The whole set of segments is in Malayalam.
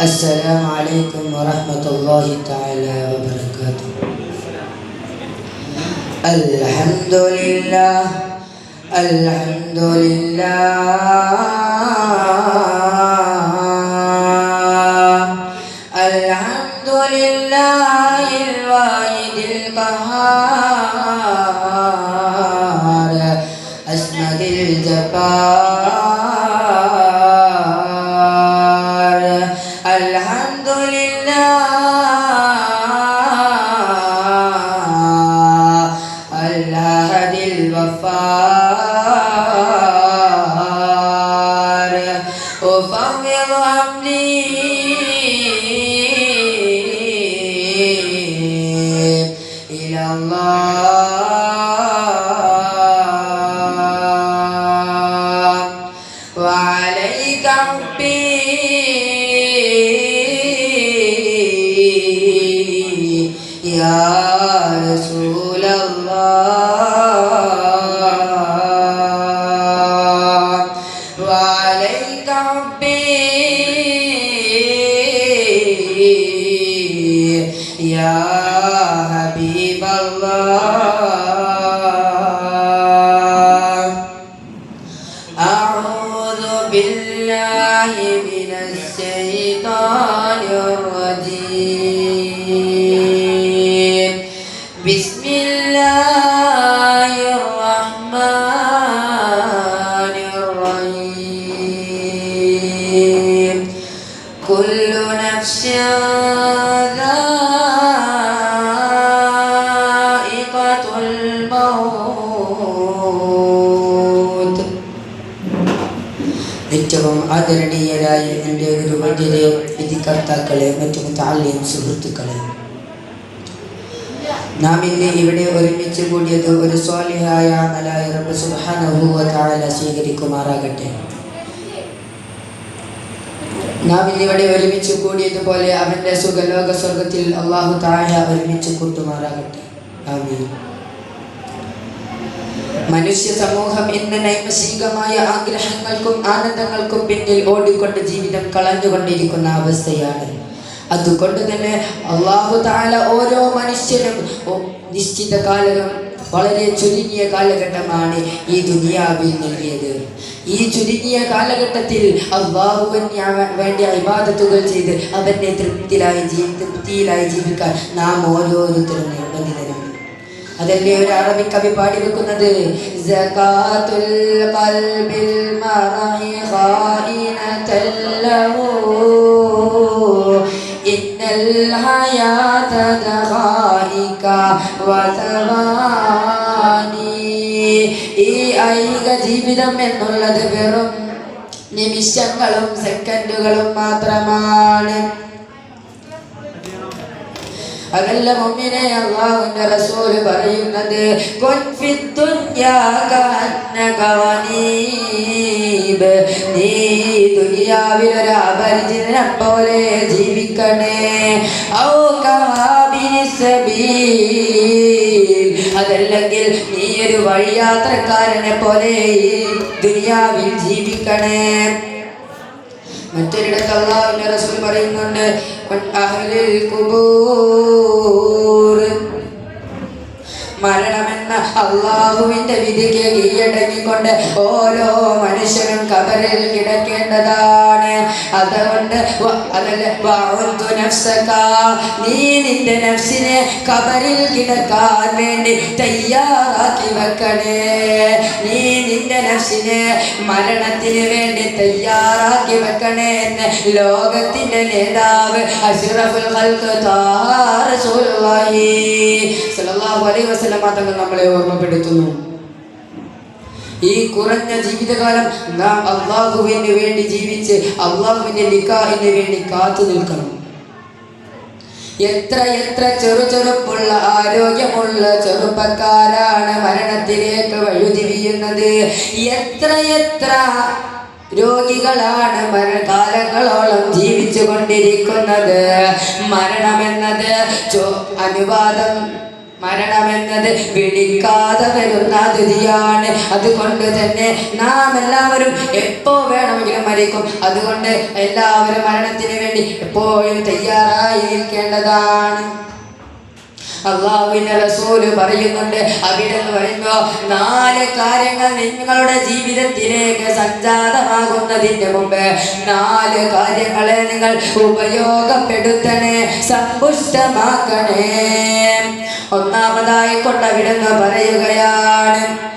السلام عليكم ورحمة الله تعالى وبركاته. الحمد لله الحمد لله. الحمد لله الواحد القهار. أسمد الجبار. الله وعليك ربي يا رسول الله وعليك ربي يا حبيب الله أعوذ بالله من الشيطان الرجيم بسم الله الرحمن الرحيم كل نفس ذائقة ഏറ്റവും ആദരണീയരായ എന്റെ ഒരു വണ്ടിയിലെ വിധികർത്താക്കളെ മറ്റു താല്യം സുഹൃത്തുക്കളെ. നാം ഇന്ന് ഇവിടെ ഒരുമിച്ച് കൂടിയത് ഒരു സ്വാലിഹായ അമലായ റബ്ബ് സ്വീകരിക്കുമാറാകട്ടെ. നാം ഇന്നിവിടെ ഒരുമിച്ച് കൂടിയതുപോലെ അവന്റെ സുഖലോക സ്വർഗത്തിൽ അള്ളാഹു താഴ ഒരുമിച്ച് കൂട്ടുമാറാകട്ടെ. ആമീൻ. മനുഷ്യ സമൂഹം ഇന്ന് നൈമശികമായ ആഗ്രഹങ്ങൾക്കും ആനന്ദങ്ങൾക്കും പിന്നിൽ ഓടിക്കൊണ്ട് ജീവിതം കളഞ്ഞുകൊണ്ടിരിക്കുന്ന അവസ്ഥയാണ്. അതുകൊണ്ട് തന്നെ അള്ളാഹു താല ഓരോ മനുഷ്യനും നിശ്ചിത കാലകം വളരെ ചുരുങ്ങിയ കാലഘട്ടമാണ് ഈ ദുനിയാവിൽ നൽകിയത് ഈ ചുരുങ്ങിയ കാലഘട്ടത്തിൽ അള്ളാഹുവിന് വേണ്ടി ഇബാദത്തുകൾ ചെയ്ത് അവന്റെ തൃപ്തിയിലായി ജീ തൃപ്തിയിലായി ജീവിക്കാൻ നാം ഓരോരുത്തരും അതല്ലേ ഒരു അറബി കവി പാടി വെക്കുന്നത് ഈ ജീവിതം എന്നുള്ളത് വെറും നിമിഷങ്ങളും സെക്കൻഡുകളും മാത്രമാണ്. അതല്ല മുമ്മിനെ അള്ളാഹുവിന്റെ റസൂൽ പറയുന്നത്. നീ ദുനിയാവിൽ ഒരു അപരിചിതനെ പോലെ ജീവിക്കണേ ഔ. അതല്ലെങ്കിൽ നീ ഒരു വഴിയാത്രക്കാരനെ പോലെ ദുനിയാവിൽ ജീവിക്കണേ മറ്റൊരിടത്ത് റസൂൽ പറയുന്നുണ്ട് "വൻ മരണമെന്ന അള്ളാഹുവിന്റെ വിധിക്ക് കീഴടങ്ങിക്കൊണ്ട് ഓരോ മനുഷ്യനും കബറിൽ കിടക്കേണ്ടതാണ്. അതുകൊണ്ട്. നീ നിന്റെ നഫ്സിനെ കബറിൽ കിടക്കാൻ വേണ്ടി തയ്യാറാക്കി വെക്കണേ. നീ നിന്റെ നഫ്സിനെ മരണത്തിന് വേണ്ടി തയ്യാറാക്കി വെക്കണേ എന്ന്. ലോകത്തിന്റെ നേതാവ് അഷ്റഫുൽ തങ്ങൾ നമ്മളെ ഓർമ്മപ്പെടുത്തുന്നു. ഈ കുറഞ്ഞ ജീവിതകാലം നാം അള്ളാഹുവിന് വേണ്ടി ജീവിച്ച് അള്ളാഹുവിന്റെ നിക്കാഹിന് വേണ്ടി കാത്തു നിൽക്കണം. എത്ര എത്ര ചെറു ചെറുപ്പുള്ള ആരോഗ്യമുള്ള ചെറുപ്പക്കാരാണ് മരണത്തിലേക്ക് വഴുതിരിയുന്നത് എത്ര എത്ര രോഗികളാണ് മരണകാലങ്ങളോളം ജീവിച്ചു കൊണ്ടിരിക്കുന്നത് മരണമെന്നത് അനുവാദം മരണമെന്നത് പിടിക്കാതെ വരുന്ന അതിഥിയാണ്. അതുകൊണ്ട് തന്നെ നാം എല്ലാവരും എപ്പോ വേണമെങ്കിലും മരിക്കും. അതുകൊണ്ട് എല്ലാവരും മരണത്തിന് വേണ്ടി എപ്പോഴും തയ്യാറായി നിൽക്കേണ്ടതാണ് അള്ളാഹുവിന്റെ റസൂൽ പറയുന്നുണ്ട്. അവിടെ എന്ന് പറയുമ്പോ നാല് കാര്യങ്ങൾ നിങ്ങളുടെ ജീവിതത്തിലേക്ക് സംജാതമാകുന്നതിന് മുമ്പ് നാല് കാര്യങ്ങളെ നിങ്ങൾ ഉപയോഗപ്പെടുത്തണേ സമ്പുഷ്ടമാക്കണേ. ഒന്നാമതായിക്കൊണ്ട് അവിടെ നിന്ന് പറയുകയാണ്.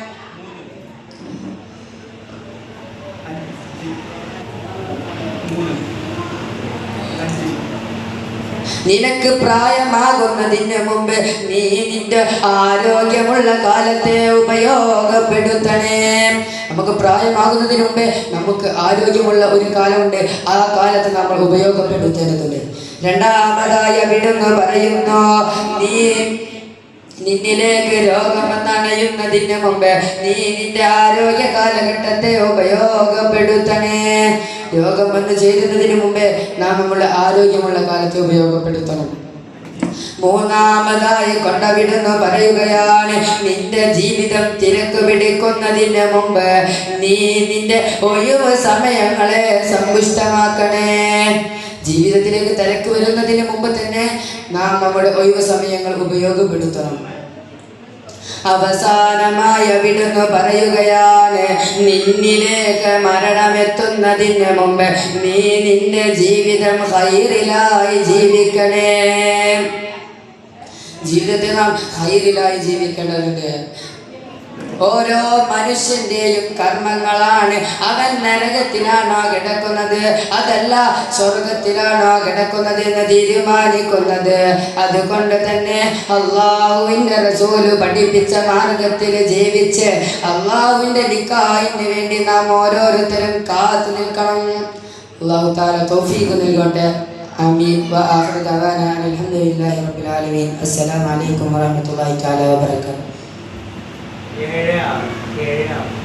നിനക്ക് പ്രായമാകുന്നതിന് മുമ്പ് നീ നിന്റെ ആരോഗ്യമുള്ള കാലത്തെ ഉപയോഗപ്പെടുത്തണേ. നമുക്ക് പ്രായമാകുന്നതിന് മുമ്പേ നമുക്ക് ആരോഗ്യമുള്ള ഒരു കാലമുണ്ട്. ആ കാലത്ത് നമ്മൾ ഉപയോഗപ്പെടുത്തേണ്ടതുണ്ട്. രണ്ടാമതായി അവിടുന്ന് പറയുന്നു നീ നിന്നിലേക്ക് രോഗം വന്നണയുന്നതിന് മുമ്പ് നീ നിന്റെ ആരോഗ്യ കാലഘട്ടത്തെ ഉപയോഗപ്പെടുത്തണേ. രോഗം വന്ന് ചേരുന്നതിന് മുമ്പേ നാം നമ്മുടെ ആരോഗ്യമുള്ള കാലത്തെ ഉപയോഗപ്പെടുത്തണം. മൂന്നാമതായി കൊണ്ടവിടുന്ന് പറയുകയാണ് നിന്റെ ജീവിതം തിരക്ക് പിടിക്കുന്നതിന് മുമ്പ് നീ നിന്റെ ഒഴിവ് സമയങ്ങളെ സമ്പുഷ്ടമാക്കണേ. ജീവിതത്തിലേക്ക് തിരക്ക് വരുന്നതിന് മുമ്പ് തന്നെ നാം നമ്മുടെ ഒഴിവ് സമയങ്ങൾ ഉപയോഗപ്പെടുത്തണം. അവസാനമായ വിടുന്നു പറയുകയാണ് നിന്നിലേക്ക് മരണമെത്തുന്നതിന് മുമ്പ് നീ നിന്റെ ജീവിതം ഹൈറിലായി ജീവിക്കണേ. ജീവിതത്തെ നാം ഹൈറിലായി ജീവിക്കേണ്ടതുണ്ട്. ഓരോ മനുഷ്യന്റെയും കർമ്മങ്ങളാണ്. അവൻ നരകത്തിലാണോ കിടക്കുന്നത്? അതല്ല സ്വർഗത്തിലാണോ കിടക്കുന്നത് എന്ന് തീരുമാനിക്കുന്നത്. അതുകൊണ്ട് തന്നെ അള്ളാഹുവിന്റെ റസൂൽ പഠിപ്പിച്ച മാർഗത്തിൽ ജീവിച്ച് അള്ളാഹുവിന്റെ നിക്കായിന് വേണ്ടി നാം ഓരോരുത്തരും കാത്തു നിൽക്കണം. അള്ളാഹു താല തോഫീക്ക് നൽകട്ടെ. ആമീൻ. വആഖിറു ദഅവാനാ അൽഹംദുലില്ലാഹി റബ്ബിൽ ആലമീൻ. അസ്സലാമു അലൈക്കും വറഹ്മത്തുള്ളാഹി തആല ഏഴ് ആറ് ഏഴ് ആറ്